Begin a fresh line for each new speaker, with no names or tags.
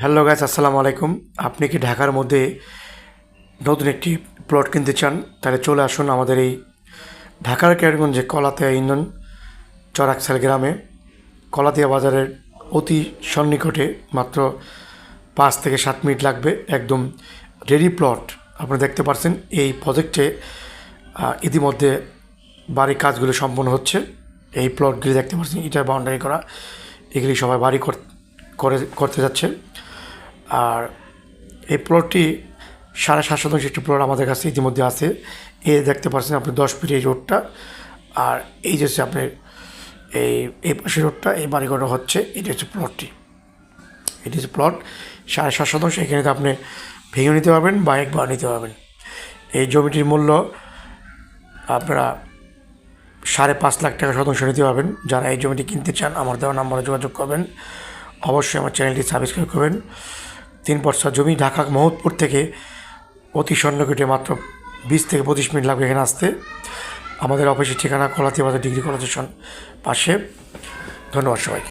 Hello guys আসসালামু আলাইকুম আপনি কি ঢাকার মধ্যে নতুন একটি প্লট কিনতে চান? তাহলে চলে আসুন আমাদের এই ঢাকার ক্যারগঞ্জে কলাতিয়া ইন্ধন চরাকসাল গ্রামে। কলাতিয়া বাজারের অতি সন্নিকটে মাত্র পাঁচ থেকে সাত মিনিট লাগবে একদম রেডি প্লট আপনারা দেখতে পাচ্ছেন এই প্রজেক্টে ইতিমধ্যে বাড়ির কাজগুলো সম্পন্ন হচ্ছে। এই প্লটগুলি দেখতে পাচ্ছেন ইটার বাউন্ডারি করা। এগুলি সবাই বাড়ি করে, করতে যাচ্ছে। আর এই প্লটটি সাড়ে সাত শতাংশ একটি প্লট আমাদের কাছে ইতিমধ্যে আছে। এ দেখতে পাচ্ছেন আপনি দশ ফিট এই রোডটা আর এই যে আপনার এই এই পাশে রোডটা এই বাড়িঘরটা হচ্ছে, এটি হচ্ছে প্লটটি এটি হচ্ছে প্লট সাড়ে সাত শতাংশ, এখানে তো আপনি ভেঙে নিতে পারবেন বা একবার নিতে পারবেন। এই জমিটির মূল্য আপনারা সাড়ে পাঁচ লাখ টাকা শতাংশ নিতে পারবেন। যারা এই জমিটি কিনতে চান, আমার দেওয়া নাম্বারে যোগাযোগ করবেন। অবশ্যই আমার চ্যানেলটি সাবস্ক্রাইব করবেন। তিন বর্ষা জমি ঢাকা মহৎপুর থেকে অতি স্বর্ণ কেটে মাত্র বিশ থেকে পঁচিশ মিনিট লাগবে এখানে আসতে। আমাদের অফিসের ঠিকানা কলাতি বাজার ডিগ্রি কলেজেশন পাশে। ধন্যবাদ সবাইকে।